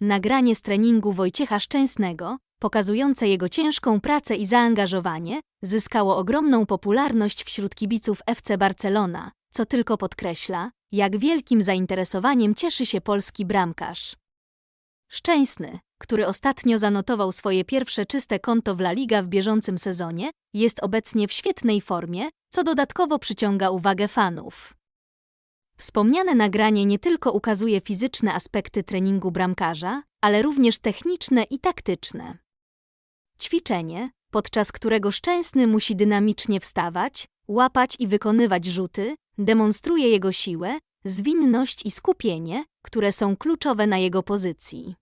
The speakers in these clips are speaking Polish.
nagranie z treningu Wojciecha Szczęsnego, pokazujące jego ciężką pracę i zaangażowanie, zyskało ogromną popularność wśród kibiców FC Barcelona, co tylko podkreśla, jak wielkim zainteresowaniem cieszy się polski bramkarz. Szczęsny, który ostatnio zanotował swoje pierwsze czyste konto w La Liga w bieżącym sezonie, jest obecnie w świetnej formie, co dodatkowo przyciąga uwagę fanów. Wspomniane nagranie nie tylko ukazuje fizyczne aspekty treningu bramkarza, ale również techniczne i taktyczne. Ćwiczenie, podczas którego Szczęsny musi dynamicznie wstawać, łapać i wykonywać rzuty, demonstruje jego siłę, zwinność i skupienie, które są kluczowe na jego pozycji.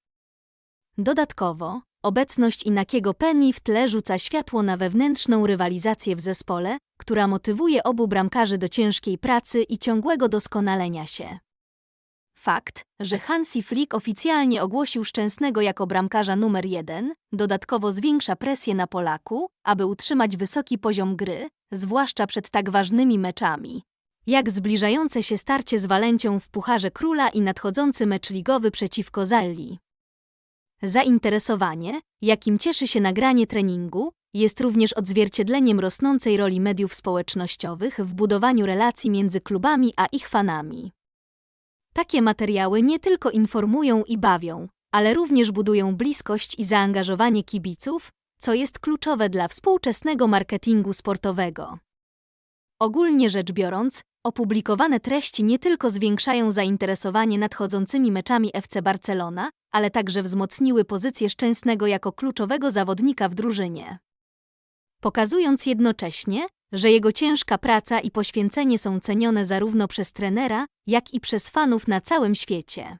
Dodatkowo, obecność Inakiego Penny w tle rzuca światło na wewnętrzną rywalizację w zespole, która motywuje obu bramkarzy do ciężkiej pracy i ciągłego doskonalenia się. Fakt, że Hansi Flick oficjalnie ogłosił Szczęsnego jako bramkarza numer jeden, dodatkowo zwiększa presję na Polaku, aby utrzymać wysoki poziom gry, zwłaszcza przed tak ważnymi meczami. Jak zbliżające się starcie z Walencią w Pucharze Króla i nadchodzący mecz ligowy przeciwko Zalli. Zainteresowanie, jakim cieszy się nagranie treningu, jest również odzwierciedleniem rosnącej roli mediów społecznościowych w budowaniu relacji między klubami a ich fanami. Takie materiały nie tylko informują i bawią, ale również budują bliskość i zaangażowanie kibiców, co jest kluczowe dla współczesnego marketingu sportowego. Ogólnie rzecz biorąc, opublikowane treści nie tylko zwiększają zainteresowanie nadchodzącymi meczami FC Barcelona, ale także wzmocniły pozycję Szczęsnego jako kluczowego zawodnika w drużynie. Pokazując jednocześnie, że jego ciężka praca i poświęcenie są cenione zarówno przez trenera, jak i przez fanów na całym świecie.